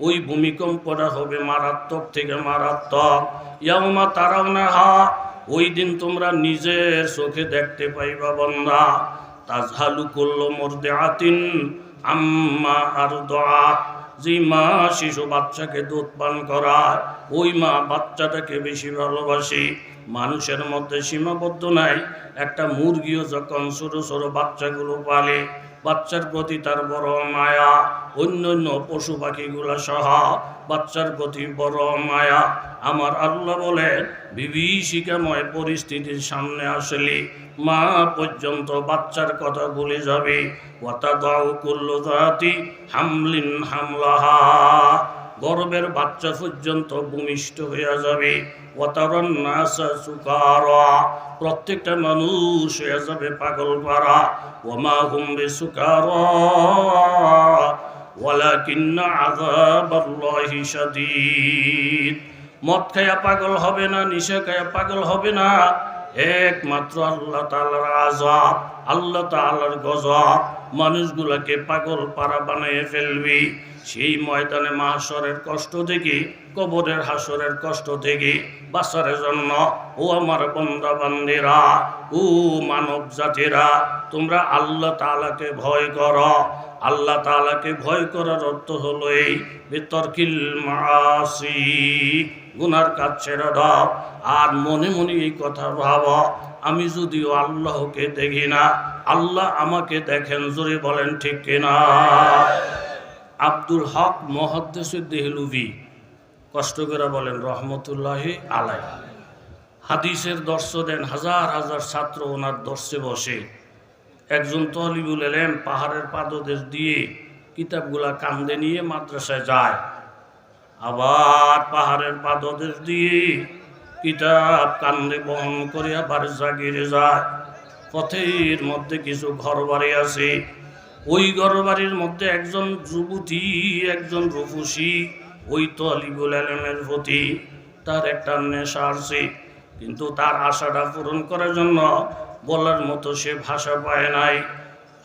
ওই ভূমিকম্পটা হবে মারাত্মক থেকে মারাত্মক। ইয়ামা তারাও না হা ওই দিন তোমরা নিজের চোখে দেখতে পাইবা বন্দা। তাজহালু করল মর্দে আতিন আম্মা আর দোয়াত যে মা শিশু বাচ্চাকে দুধ পান করায়, ওই মা বাচ্চাটাকে বেশি ভালোবাসে। মানুষের মধ্যে সীমাবদ্ধ নাই, একটা মুরগিও যখন ছোটো ছোটো বাচ্চাগুলো পালে বাচ্চার প্রতি তার বড় মায়া অন্য অন্য পশু পাখিগুলা সহ বাচ্চার প্রতি বড় মায়া। আমার আল্লাহ বলে, বিভীষিকাময় পরিস্থিতির সামনে আসলে, মা পর্যন্ত বাচ্চার কথা ভুলে যাবে। কথা দাও করল হামলিন হামলাহা। গর্বের বাচ্চা পর্যন্ত ভূমিষ্ঠ হয়ে যাবে। প্রত্যেকটা মানুষ হয়ে যাবে পাগল পারা ওমা হুম সুকারা মদ খায়া পাগল হবে না, নিশা খায়া পাগল হবে না। একমাত্র আল্লাহ তাআলার আযাব, আল্লাহ তাআলার গজব। মানুষগুলাকে পাগল পারা বানিয়ে ফেলবি। সেই ময়দানে মাহাসরের কষ্ট থেকে কবরের হাসরের কষ্ট থেকে বাসারের জন্য, ও আমার বন্দা বান্দিরা ও মানব জাতিরা তোমরা আল্লাহ তাআলাকে ভয় করো। আল্লাহ তাআলাকে ভয় করার অর্থ হলো এই, বিতর্কিল মাসি গুনার কাজ ছেড়ে দাও। আর মনে মনে এই কথা ভাব, আমি যদিও আল্লাহকে দেখি না, আল্লাহ আমাকে দেখেন, জোরে বলেন ঠিক কিনা? আব্দুল হক মহাদ্দেসুর দেহলুভি। কষ্ট করে বলেন, রহমতুল্লাহি আলাই। হাদিসের দর্শ দেন হাজার হাজার ছাত্র ওনার দর্শে বসে। একজন তলিবুল এলেন পাহাড়ের পাদদেশ দিয়ে কিতাবগুলা কান্দে নিয়ে মাদ্রাসায় যায়। আবার পাহাড়ের পাদদেশ দিয়ে কিতাব কান্দে বহন করে আবার জাগিরে যায়। পথের মধ্যে কিছু ঘর বাড়ি আছে। ওই ঘরবাড়ির মধ্যে একজন যুবতী, একজন রফুসি ওই তলিবুল আলমের প্রতি তার একটা নেশা আছে, কিন্তু তার আশাটা পূরণ করার জন্য বলার মতো সে ভাষা পায় নাই।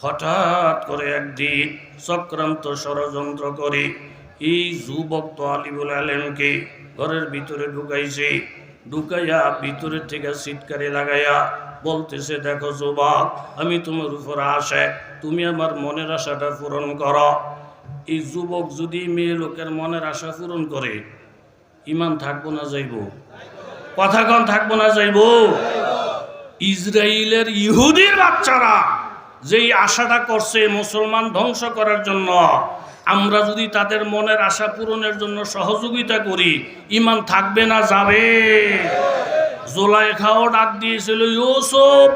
হঠাৎ করে একদিন চক্রান্ত ষড়যন্ত্র করে এই যুবক তো আলিবুল আলমকে ঘরের ভিতরে ঢুকাইছে। ঢুকাইয়া ভিতরের থেকে সিটকারি লাগাইয়া বলতেছে, দেখো যুবক, আমি তোমার উপর আসে, তুমি আমার মনের আশাটা পূরণ করো। এই যুবক যদি মেয়ে লোকের মনের আশা পূরণ করে ইমান থাকব না যাইব। কথা কন, থাকব না যাইব। ইসরায়েলের ইহুদির বাচ্চারা যেই আশাটা করছে মুসলমান ধ্বংস করার জন্য, আমরা যদি তাদের মনের আশা পূরণের জন্য সহযোগিতা করি ইমান থাকবে না যাবে। জোলাইখাও ডাক দিয়েছিল, ইউসুফ,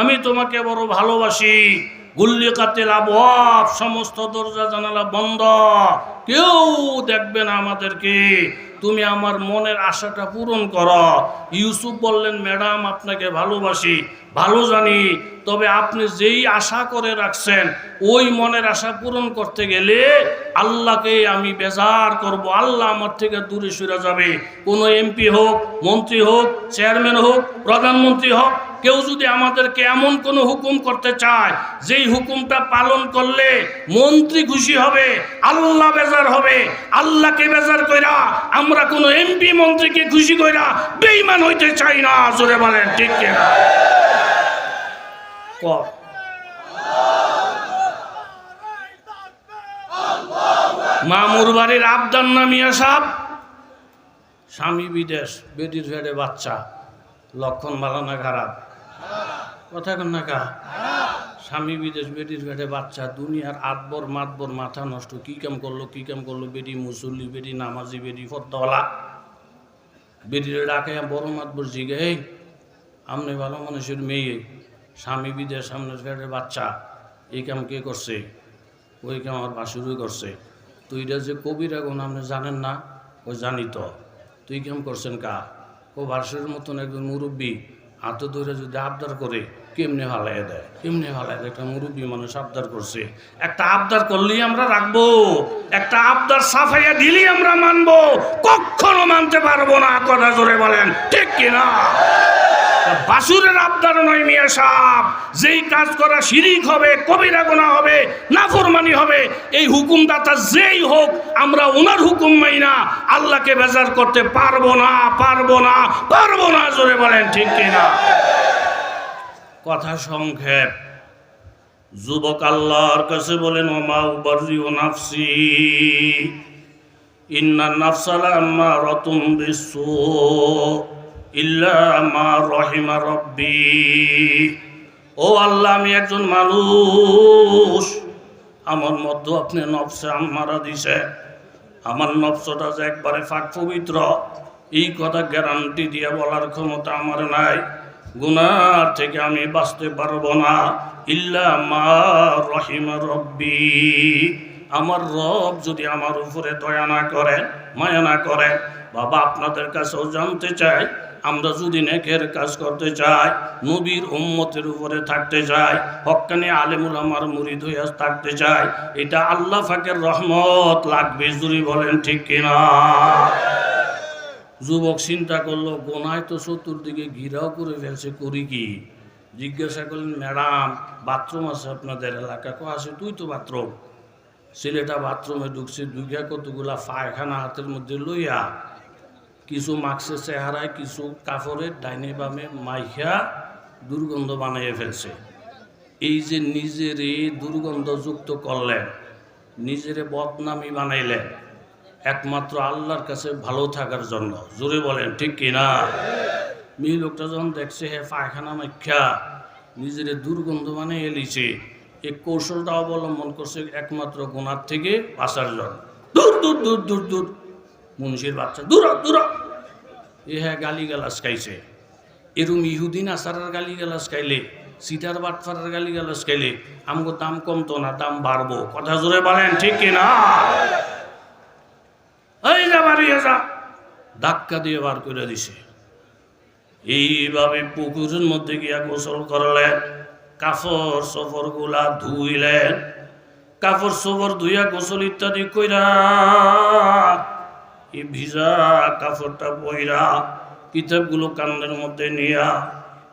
আমি তোমাকে বড় ভালোবাসি। গুল্লি কাতিল আবহাব সমস্ত দরজা জানালা বন্ধ। কেউ দেখবে না আমাদেরকে। তুমি আমার মনের আশাটা পূরণ করো। ইউসুফ বললেন, ম্যাডাম, আপনাকে ভালোবাসি, ভালো জানি, তবে আপনি যেই আশা করে রাখছেন, ওই মনের আশা পূরণ করতে গেলে আল্লাহকে আমি বেজার করব। আল্লাহ আমার থেকে দূরে সরে যাবে। কোনো এমপি হোক, মন্ত্রী হোক, চেয়ারম্যান হোক, প্রধানমন্ত্রী হোক কেউ যদি আমাদেরকে এমন কোনো হুকুম করতে চায়, যেই হুকুমটা পালন করলে মন্ত্রী খুশি হবে, আল্লাহ বেজার হবে, আল্লাহকে বেজার কইরা আমরা কোনো এমপি মন্ত্রীকে খুশি কইরা বেইমান হইতে চাই না, জোরে বলেন, ঠিক কর মামুর বাড়ির আবদার নামিয়া সাপ স্বামী বিদেশ ফেটে বাচ্চা, লক্ষণ ভালো খারাপ? কথা কন না কা? স্বামী বিদেশ বেটির পেটে বাচ্চা, দুনিয়ার আটবর মাতবর মাথা নষ্ট। কি কাম করল, কি কাম করল? বেটি মুসল্লি, বেটি নামাজি, বেটি ফদ্দওয়ালা বেটির ডাকে, বড় মাতবর জিগে, এই, আমনে ভালো মানুষের মেয়ে, স্বামী বিদেশ সামনের পেটে বাচ্চা, এই কাম কে করছে? ওই কাম আমার বাসুরই করছে। তো এটা যে কবিরা গুণ আপনি জানেন না? ও জানি তো। তুই কেম করছেন কা? ও বাসুরের মতন একজন মুরব্বী, হাতে ধরে যদি আবদার করে কেমনে হালাই দেয়? কেমনে হালাই দেয়? একটা মুরব্বী মানুষ আবদার করছে। একটা আবদার করলেই আমরা রাখব। একটা আবদার সাফাইয়া দিলেই আমরা মানবো। কখনো মানতে পারব না, কথা জোরে বলেন। ঠিক কিনা? বাসুরের আবদার নয় মিয়া সাপ যেই কাজ করা শিরিক হবে, কবিরা গোনা হবে, নাফরমানি হবে, এই হুকুমদাতা যেই হোক, আমরা ওনার হুকুম মাই না। আল্লাহকে বেজার করতে পারব না পারব না পারব না, জোরে বলেন, ঠিক কিনা? কথা সংক্ষেপ। যুবক আল্লাহর কাছে বলেন, ওমা উবারি ও নাফসি, ইন্না নাফসালা আম্মা রতুম বিশ্বু ইল্লা মা রহিমা রব্বি। ও আল্লাহ, আমি একজন মানুষ। আমার মধ্যে আপনি নফসে আম্মারা দিছে। আমার নফসটা যে একবারে ফাঁক পবিত্র, এই কথা গ্যারান্টি দিয়ে বলার ক্ষমতা আমার নাই। গুনার থেকে আমি বাঁচতে পারব না। ইল্লা মা রহিমা রব্বি। আমার রব যদি আমার উপরে দয়া না করে, মায়া না করে, বাবা আপনাদের কাছেও জানতে চাই, আমরা যদি নেকের কাজ করতে চাই, নবীর উম্মতের উপরে থাকতে চাই, হক্কানি আলেমুল আমার মুরিদ হইয়া থাকতে চাই, এটা আল্লাহ ফাকের রহমত লাগবে জুরি বলেন ঠিক কিনা? যুবক চিন্তা করল, গোনায় তো চতুর্দিকে ঘিরাও করে ফেলছে, করি কি? জিজ্ঞাসা করলেন, ম্যাডাম, বাথরুম আছে আপনাদের এলাকা কো আছে? তুই তো বাথরুম। ছেলেটা বাথরুমে ঢুকছে ঢুকিয়া কতগুলা পায়খানা হাতের মধ্যে লইয়া কিছু মাক্সের চেহারায়, কিছু কাপড়ের ডাইনে বামে মাইখা দুর্গন্ধ বানিয়ে ফেলছে। এই যে নিজেরে দুর্গন্ধযুক্ত করলেন, নিজেরে বদনামি বানাইলেন একমাত্র আল্লাহর কাছে ভালো থাকার জন্য। জোরে বলেন, ঠিক কিনা মেয়ে লোকটা যখন দেখছে, হে পায়খানা মাইখা, নিজের দুর্গন্ধ মানে এলিছে এই কৌশলটা অবলম্বন করছে একমাত্র গুণার থেকে বাঁচার জন্য। দূর দূর দূর দূর দূর। মুন্সির বাচ্চা, দূর দূর। এ হ্যাঁ গালি গালাস খাইছে। এরম ইহুদিন আসারের গালি গালাস খাইলে, সিটার বাটফারের গালি গালাস খাইলে, আমগো দাম কমতো না, দাম বাড়বো। কথা জোরে বলেন, ঠিক কিনা এই যা বাড়িয়ে যা। ধাক্কা দিয়ে বার করে দিছে। এইভাবে পুকুরের মধ্যে গিয়া গোসল করলেন কাপড় সফরগুলা ধুইলেন কাপড় সফর ধুইয়া গোসল ইত্যাদি কইরা এই ভিজা কাপড়টা বইরা কিতাবগুলো কান্দের মধ্যে নিয়া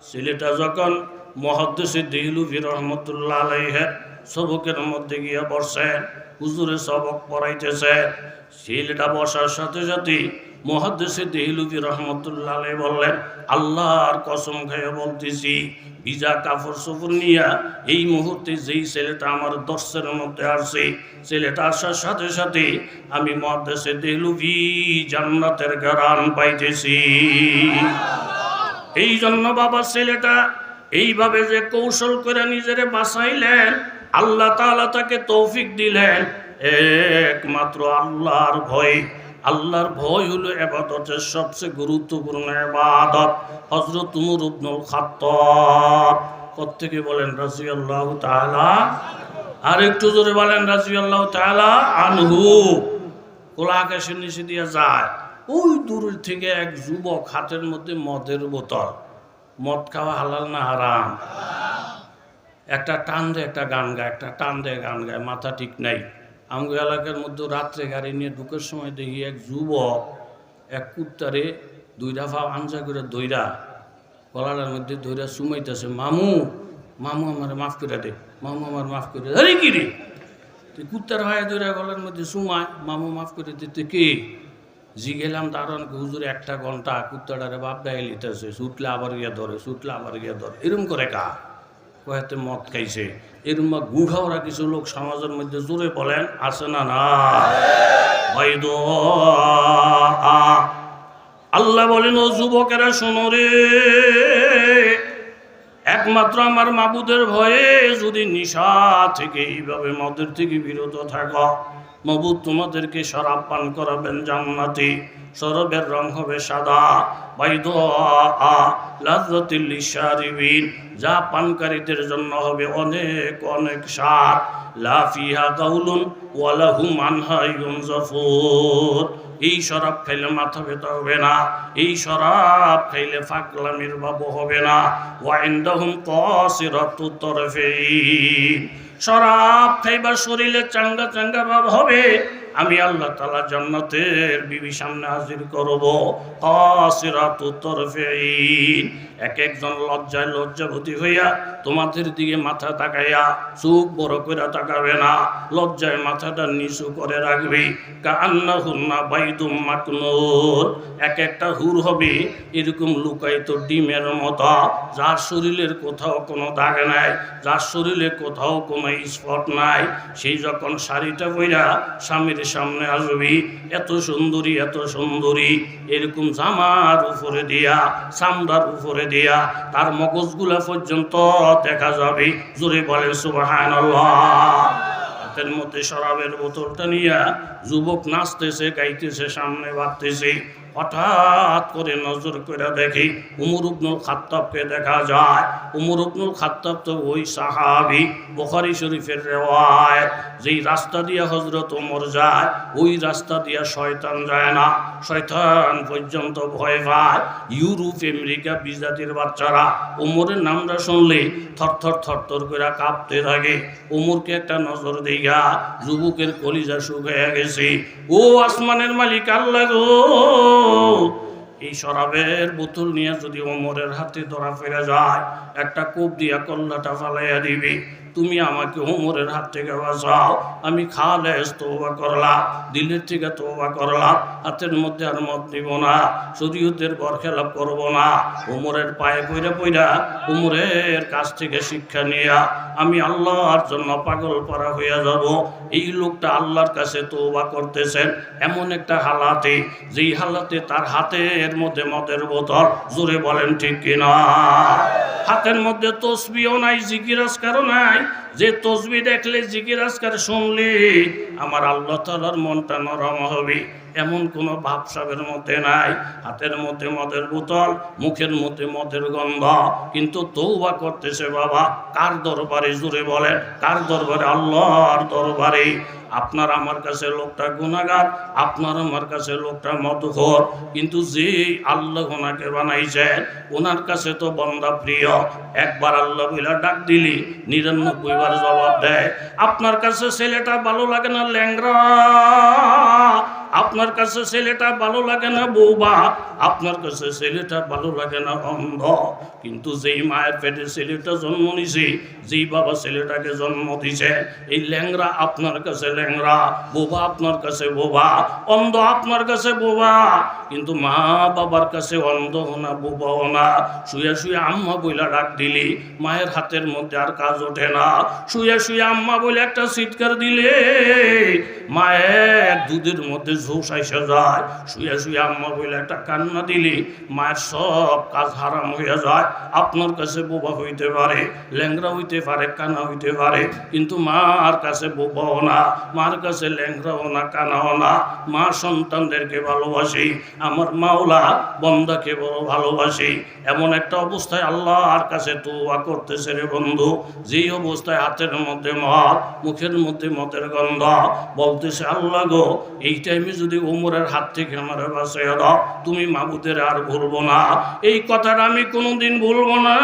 ছেলেটা যখন মহাদ্দেশে দিলুফি রহমতুল্লাহ আলাইহের সবকের মধ্যে গিয়া বসেন হুজুরে সবক পড়াইতেছে। ছেলেটা বসার সাথে সাথে মহাদেশে দেহলুফি রহমতুল্লাহ বললেন, আল্লাহর কসম খেয়ে বলতেছি, ভিজা কাপড় চোপড় নিয়া এই মুহূর্তে যেই ছেলেটা আমার দর্শের মধ্যে আসছে ছেলেটা আসার সাথে সাথে আমি মহাদেশে দেহলুফি জান্নাতের গারান পাইতেছি। এই জন্য বাবা ছেলেটা এইভাবে যে কৌশল করে নিজেরে বাঁচাইলেন আল্লাহ তাআলা তাকে তৌফিক দিলেন। একমাত্র আল্লাহর ভয়। আল্লাহর ভয় হলো এবাদতের সবচেয়ে গুরুত্বপূর্ণ এবাদত। হজরত উমর ইবনুল খাত্তাব। প্রত্যেকে বলেন? রাজিয়াল্লাহু তাআলা আর একটু জোরে বলেন রাজিয়াল্লাহু তাআলা আনহু। খোলা নিচে দিয়ে যায়। ওই দূর থেকে এক যুবক হাতের মধ্যে মদের বোতল। মদ খাওয়া হালাল না হারাম? একটা টান দেয় একটা গান গায়, একটা টান দেয় গান গায়, মাথা ঠিক নাই। আমগো এলাকার মধ্যে রাত্রে গাড়ি নিয়ে ঢুকের সময় দেখি এক যুবক এক কুত্তারে দুই দফা আঞ্জা করে দইরা গলাটার মধ্যে দইরা সুমাইতেছে, মামু মামু আমার মাফ করে দে, মামু আমার মাফ করে আরে কি রে? তুই কুত্তার হয় দইরা গলার মধ্যে সুমায়, মামু মাফ করে দিতে কে? জি গেলাম দারণ হুজুর, একটা ঘণ্টা কুত্তাটারে বাপ লিতেছে সুটলে আবার গিয়ে ধরে সুটলে আবার গিয়ে ধরে। এরম করে কা কয়েতে মদ খাইছে। এরম গুঘাওরা কিছু লোক সমাজের মধ্যে জোরে বলেন, আছে না না? আল্লাহ বলেন, ও যুবকেরা, শোনো রে। একমাত্র আমার মাবুদের ভয়ে যদি নিশা থেকে এইভাবে মদের থেকে বিরত থাকো মবুদ, তোমাদেরকে শরাব পান করাবেন জান্নাতি। সরবের রং হবে সাদা বাইদ লাজিবিন যা পানকারীদের জন্য হবে অনেক অনেক সার লাফিহা গাউলুন ওয়ালাহু মানহাই ইউনজাফুন এই শরাব খাইলে মাথা ব্যথা হবে না এই শরাব খাইলে ফাকলামির বাবু হবে না। ওয়াইন্দাহুম কসিরাতু তরফেই শরাব খাইবার শরীরে চাঙ্গা চাঙ্গা ভাব হবে আমি আল্লাহ তালা জান্নাতের বিবি সামনে হাজির করব। এক একজন লজ্জায় লজ্জাভূতি হইয়া তোমাদের দিকে মাথা তাকাইয়া চোখ বড় করে তাকাবে না। লজ্জায় মাথাটা নিচু করে রাখবে। কান্না হুন্না বাইদুম মাকনুর। এক একটা হুর হবে এরকম লুকায়িত ডিমের মতো। যার শরীরের কোথাও কোনো দাগ নাই, যার শরীরে কোথাও কোনো স্পট নাই। সেই যখন শাড়িটা বইরা স্বামীর সামনে আসবি? এত সুন্দরী এত সুন্দরী। এরকম জামার উপরে দিয়া, চামড়ার উপরে দিয়া তার মগজগুলা পর্যন্ত দেখা যাবে। জোরে বলেন সুবাহান হাতের মধ্যে শরাবের বোতলটা নিয়া যুবক নাচতেছে, গাইতেছে, সামনে বাড়তেছে। হঠাৎ করে নজর করে দেখি উমর উবনুল খাত্তাবকে দেখা যায়। উমর উবনুল খাত্তাব তো ওই সাহাবি, বখারি শরীফের রেওয়ায়ত। যেই রাস্তা দিয়া হজরত ওমর যায়, ওই রাস্তা দিয়া শয়তান যায় না। শয়তান পর্যন্ত ভয় পায়। ইউরোপ, আমেরিকা বিজাতির বাচ্চারা ওমরের নামটা শুনলে থরথর থরথর করে কাঁপতে থাকে। ওমরকে একটা নজর দিয়া যুবকের কলিজা শুকিয়ে গেছে। ও আসমানের মালিক, আল্লাহ গো! এই শরাবের বোতল নিয়ে যদি ওমরের হাতে ধরা ফেরা যায়, একটা কূপ দিয়া কল্লাটা ফালাইয়া দিবি। তুমি আমাকে ওমরের হাত থেকে বাঁচাও। আমি খালেস তোবা করলাম, দিলের থেকে তোবা করলাম, হাতের মধ্যে আর মত নিব না, শরীয়তের বরখেলাপ করব না। ওমরের পায়ে পইরা পইরা ওমরের কাছ থেকে শিক্ষা নিয়া আমি আল্লাহর জন্য পাগল পারা হইয়া যাব। এই লোকটা আল্লাহর কাছে তোবা করতেছেন, এমন একটা হালাতে, যেই হালাতে তার হাতের মধ্যে মদের বোতল, জোরে বলেন ঠিক কিনা? হাতের মধ্যে তসবিও নাই জিকিরাজকারও নাই। যে তসবি দেখলে জিকিরাজকার শুনলে আমার আল্লাহ তালার মনটা নরম হবে। এমন কোনো ভাবসাবের মধ্যে নাই। হাতের মধ্যে মদের বোতল, মুখের মধ্যে মদের গন্ধ। কিন্তু তৌবা করতেছে বাবা, কার দরবারে জুড়ে বলেন? কার দরবারে? আল্লাহর দরবারে। আপনার আমার কাছে লোকটা গুণাগার আপনার আমার কাছে লোকটা মধুর কিন্তু যে আল্লাহ ওনাকে বানাইছেন, ওনার কাছে তো বন্দা প্রিয়। একবার আল্লাহ বইলা ডাক দিলি, নিরানব্বই বার জবাব দেয়, আপনার কাছে ছেলেটা ভালো লাগে না ল্যাংরা আপনার কাছে ছেলেটা ভালো লাগে না বৌবা আপনার কাছে ছেলেটা ভালো লাগে না অন্ধ কিন্তু যেই মায়ের পেটে ছেলেটা জন্ম নিছে, যেই বাবা ছেলেটাকে জন্ম দিছে, এই ল্যাংরা আপনার কাছে ল্যাংরা বোবা আপনার কাছে বোবা অন্ধ আপনার কাছে বোবা কিন্তু মা বাবার কাছে অন্ধ হোনা বোবা হোনা শুয়ে শুয়ে আম্মা বইলা ডাক দিলি, মায়ের হাতের মধ্যে আর কাজ ওঠে না। শুয়ে শুয়ে আম্মা বলে একটা চিৎকার দিলে, মায়ের দুধের মধ্যে ঝোস আইসা যায়, শুয়ে শুয়ে আম্মা বলে একটা কান্না দিলি, মায়ের সব কাজ হারাম হইয়া যায়। আপনার কাছে বোবা হইতে পারে ল্যাংরা হইতে পারে, কানা হইতে পারে, কিন্তু মার কাছে বোবাও না, মার কাছে ল্যাংরাও না, কানাও না। মা সন্তানদেরকে ভালোবাসি, আমার মাওলা বন্দাকে বড় ভালোবাসি। এমন একটা অবস্থায় আল্লাহর কাছে তোয়া করতেছে রে বন্ধু। যেই অবস্থায় হাতের মধ্যে মদ, মুখের মধ্যে মদের গন্ধ, বলতেছে, আল্লাহ গো, এই টাইমে যদি ওমরের হাত থেকে আমার বাঁচাইয়া দাও, তুমি মাবুদের আর ভুলবো না। এই কথাটা আমি কোনোদিন ভুলবো না।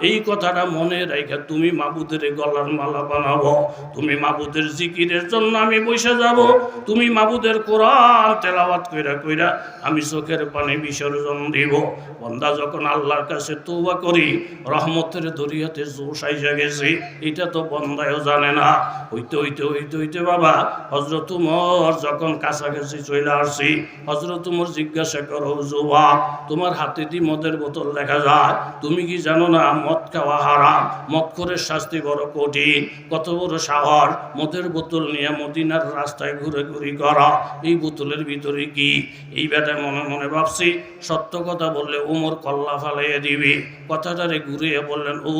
এই কথাটা মনে রেখে তুমি মাবুদের গলার মালা বানাবো। তুমি মাবুদের জিকিরের জন্য আমি বসে যাব। তুমি মাবুদের কোরআন তেলাওয়াত কইরা কইরা আমি চোখের পানি বিসর্জন দিব। বন্দা, যখন আল্লাহর কাছে তৌবা করি, রহমতের দরিয়াতে জোশ আইসা গেছে। এটা তো বন্দায়ও জানে না। হইতে হইতে হইতে হইতে বাবা হজরত উমর যখন কাছাকাছি চলে আসছি। হজরত উমর জিজ্ঞাসা করো যুবা তোমার হাতে দি মদের বোতল দেখা যায়? তুমি কি জানো না মদ খাওয়া হারাম? মদ করে শাস্তি বড় কঠিন। কত বড় সাহস। মদের বোতল নিয়ে মদিনার রাস্তায় ঘুরে ঘুরি করা। এই বোতলের ভিতরে কি? এই বেটা মনে মনে ভাবছি, সত্য কথা বললে উমর কল্লা ফালাইয়া দিবি। কথাটারে ঘুরিয়ে বললেন, ও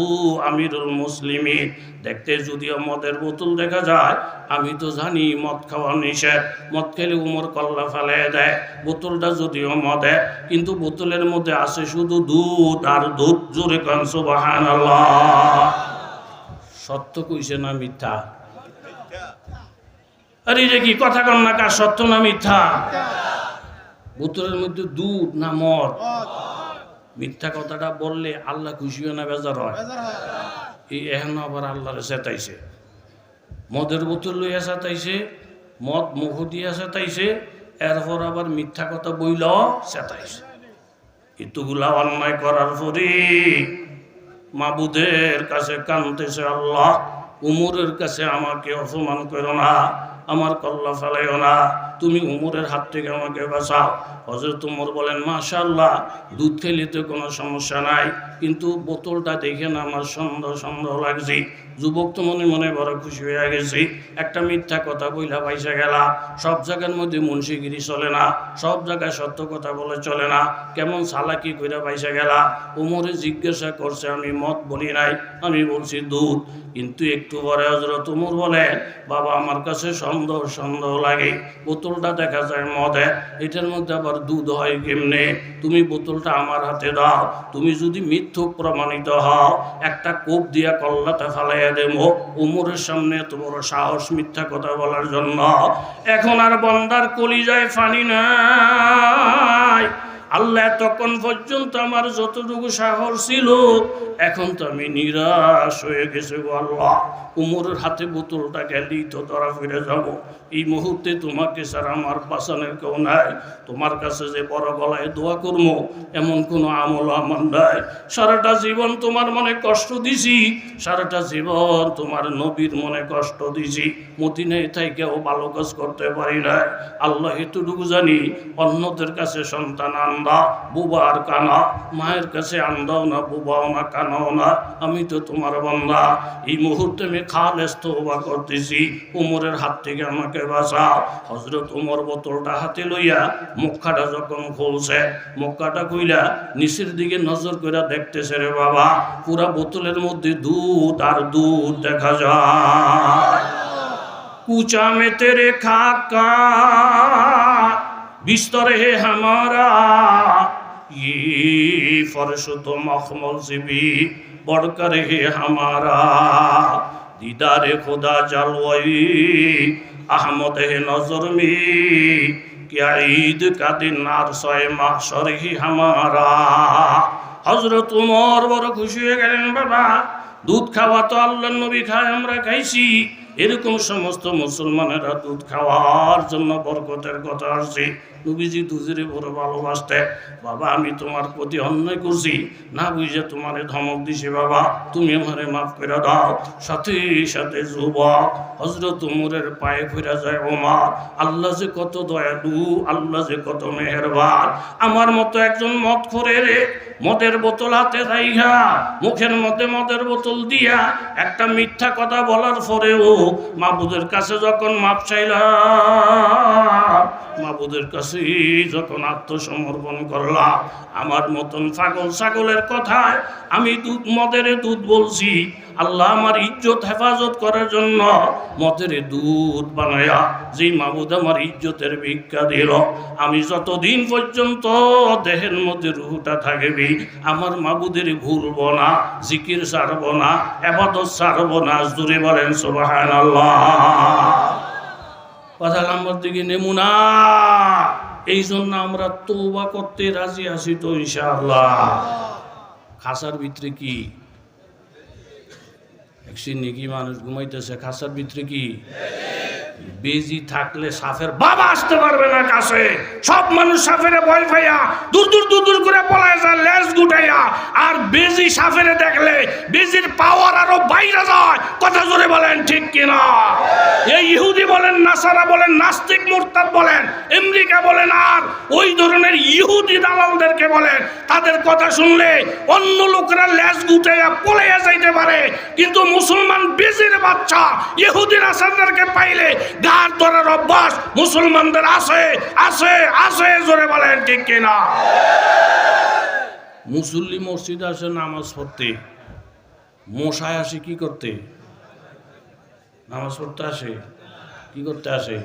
আমিরুল মুসলিমিন, দেখতে যদিও মদের বোতল দেখা যায়, আমি তো জানি মদ খাওয়া নিষেধ। মদ খেলে উমর কল্লা ফেলে দেয় বোতলটা যদিও মদে কিন্তু বোতলের মধ্যে আছে শুধু দুধ আর দুধ। জোরে কাংস বাহান সত্য কইছে না মিথ্যা? আরে এটা কি কথা কন না কার? সত্য না মিথ্যা? বোতলের মধ্যে দুধ না মদ? মিথ্যা কথাটা বললে আল্লাহ খুশি হয় না বেজার হয়? এই এখন আবার আল্লাহরে চেতাইছে। মদের বোতল লইয়া চেতাইছে মদ মুখ দিয়া চেতাইছে, এরপর আবার মিথ্যা কথা বইল, চেতাইছে। এতগুলা অন্যায় করার পরে মাবুদের কাছে কানতেছে আল্লাহ, উমরের কাছে আমাকে অপমান করো না, আমার কল্লা ফেলাইও না, তুমি উমরের হাত থেকে আমাকে বাঁচাও। হজরত উমর বলেন মাশাল্লাহ দুধ খেলে তো কোনো সমস্যা নাই কিন্তু বোতলটা দেখে না, আমার সন্দেহ সন্দেহ লাগছে। যুবক তো মনে মনে বড় খুশি হয়ে গেছি। একটা মিথ্যা কথা বইলা পাইসা গেলা। সব জায়গার মধ্যে মুন্সিগিরি চলে না, সব জায়গায় সত্য কথা বলে চলে না। কেমন সালাকি কইরা পাইসা গেলা। উমরে জিজ্ঞাসা করছে, আমি মত বলি নাই, আমি বলছি দুধ। কিন্তু একটু পরে হজরত উমর বলে, বাবা, আমার কাছে সন্দেহ সন্দেহ লাগে। বোতলটা দেখা যায় মদে। এটার মধ্যে আবার দুধ হয় কেমনে? তুমি বোতলটা আমার হাতে দাও। তুমি যদি মিথ্যুক প্রমাণিত হও, একটা কূপ দিয়া কল্লাতে ফালাইয়া দেব। উমরের সামনে তোমার সাহস মিথ্যা কথা বলার জন্য। এখন আর বন্দার কলিজায় ফানি নাই। আল্লাহ তখন পর্যন্ত আমার যতটুকু সাহস ছিল, এখন তো আমি নিরাশ হয়ে গেছে আল্লাহ। উমরের হাতে বোতলটা গেলেই তো ধরা ফিরে যাব। এই মুহূর্তে তোমাকে স্যার আমার বাসানের কেউ নাই। তোমার কাছে যে বড় গলায় দোয়া করব, এমন কোনো আমল আমার নাই। সারাটা জীবন তোমার মনে কষ্ট দিছি, সারাটা জীবন তোমার নবীর মনে কষ্ট দিছি। মদিনায় তাই কেউ ভালো কাজ করতে পারি না আল্লাহ এতটুকু জানি, অন্যদের কাছে সন্তান কান্দা বুবা আর কানা, মায়ের কাছে আন্দাও না বুবাও না কানাও না, আমি তো তোমার বন্ধা। এই মুহূর্তে আমি খালেস তোবা করতেছি, উমরের হাত থেকে আমাকে বাঁচাও। হজরত উমর বোতলটা হাতে লইয়া মুখাটা যখন খুলছে মুখাটা খুইলা নিচের দিকে নজর করে দেখতেছে রে বাবা, পুরা বোতলের মধ্যে দুধ আর দুধ দেখা যায়। কুচা মেতে তেরে খাকা बिस्तर है हमारा ये फर्श तो मखमल से भी बढ़कर है हमारा दीदार खुदा जलवाई अहमद है नजर में क्या ईद का दिन आरसाए माशर ही हमारा হজরত উমর বড় খুশি হয়ে গেলেন বাবা দুধ খাওয়া তো আল্লাহ নবী খায় আমরা খাইছি এরকম সমস্ত মুসলমানেরা দুধ খাওয়ার জন্য বরকতের কথা আসছে নবীজি দুধের বড় ভালোবাসতে, বাবা, আমি তোমার প্রতি অন্যায় করছি। না বুঝে তোমারে ধমক দিছি, বাবা, তুমি আমারে মাফ করে দাও। সাথে সাথে যুবক হজরত উমরের পায়ে ফিরে যায় ওমর আল্লাহ যে কত দয়ালু, আল্লাহ যে কত মেহেরবান। আমার মতো একজন মদ করে রে, মদের বোতল হাতে রাইঘা মুখের মধ্যে মদের বোতল দিয়া একটা মিথ্যা কথা বলার পরেও মাবুদের কাছে যখন মাপ চাইলাম, মাবুদের কাছে যখন আত্মসমর্পণ করলাম আমার মতন ছাগল ছাগলের কথায় আমি দুধ, মদের দুধ বলছি। আল্লাহ আমার ইজ্জত হেফাজত করার জন্য মদের দুধ বানায়া যেই মাবুদ আমার ইজ্জতের ভিক্ষা দিল। আমি যতদিন পর্যন্ত দেহের মধ্যে রুহুটা থাকবি, আমার মাবুদের ভুলব না, জিকির সারব না, এবাদত সারব না। জুড়ে বলেন সুবাহান কথা নাম্বার দিকে নেমুনা। এই জন্য আমরা তৌবা করতে রাজি আছি তো ইনশাআল্লাহ। খাসার ভিতরে কি? নাকি মানুষ ঘুমাইতেছে, খাসার ভিতরে কি? বেজি থাকলে সাফের বাবা আসতে পারবে না কাছে। সব মানুষ সাফের ভয় পাইয়া দূর দূর দূর দূর করে পলায় যায় লেজ গুটাইয়া আর বেজি সাফেরে দেখলে বেজির পাওয়ার আরও বাইরে যায়। কথা জোরে বলেন, ঠিক কিনা? এই ইহুদি বলেন, নাসারা বলেন, নাস্তিক মুরতাদ বলেন, আমেরিকা বলেন, আর ওই ধরনের ইহুদি দালালদেরকে বলেন, তাদের কথা শুনলে অন্য লোকেরা লেজ গুটাইয়া পলাইয়া যাইতে পারে। কিন্তু মুসলমান বেজির বাচ্চা, ইহুদি নাসারদেরকে পাইলে গার ধরার অভ্যাস মুসলমানদের আছে আছে আছে, জোরে বলেন, ঠিক কিনা? মুসল্লি মসজিদ আসে নামাজ পড়তে। মশায় আসে, কি করতে? নামাজ পড়তে আসে, কি করতে আসে?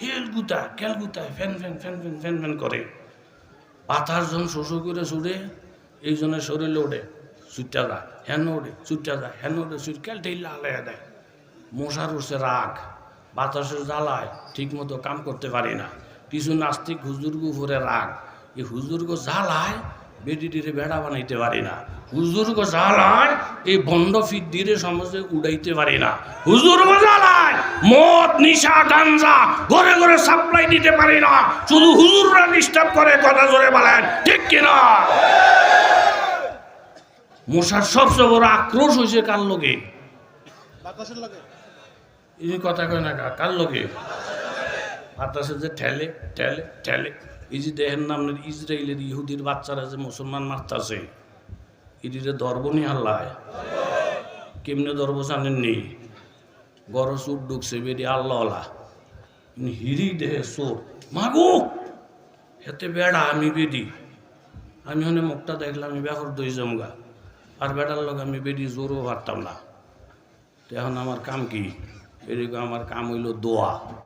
হেল গুতা কেল গুতায় ফ্যান fan fan fan fan fan করে। পাথার জন শোষো করে ছুড়ে, এই জন্য শরীরে ওঠে সুইটা যায়, হেন ওঠে সুইটা যায়, হেন ওঠে সুইট কেল ঠেলা আলাইয়া দেয়। মশার উঠছে রাগ, বাতাসের জ্বালায় ঠিক মতো কাম করতে পারি না। কিছু নাস্তিক হুজুর্গ উপরে রাগ, এই হুজুর্গ জ্বালায় বেডিটিরে বেড়া বানাইতে পারি না। হুজুর গো জ্বালায় এই বন্ধ ফিট দিয়ে সমাজে উড়াইতে পারি না। হুজুর গো জ্বালায় মদ, নিশা, গাঞ্জা ঘরে ঘরে সাপ্লাই দিতে পারি না। শুধু হুজুররা ডিস্টার্ব করে, কথা জোরে বলেন, ঠিক কিনা? মশার সবচেয়ে বড় আক্রোশ হয়েছে কার লোকে এই কথা কয় না কার? লোকে বাতাসে যে ঠেলে ঠেলে ঠেলে। এই যে দেহের নামের ইসরায়েলের ইহুদির বাচ্চারা যে মুসলমান মারতাছে এটিরে দর্বনি আল্লাহ? কেমনে দর্ব জানেন নেই? গড় চুপ ঢুকছে, বেরি আল্লাহ হিরি দেহে চোর। মাগো! হেতে বেড়া, আমি বেদি আমি হনে মুখটা দেখলাম, আমি বেহর দই জমগা আর বেড়ার লোক আমি বেদি জোরও পারতাম না। এখন আমার কাম কি? এদিকে আমার কাম হইল দোয়া।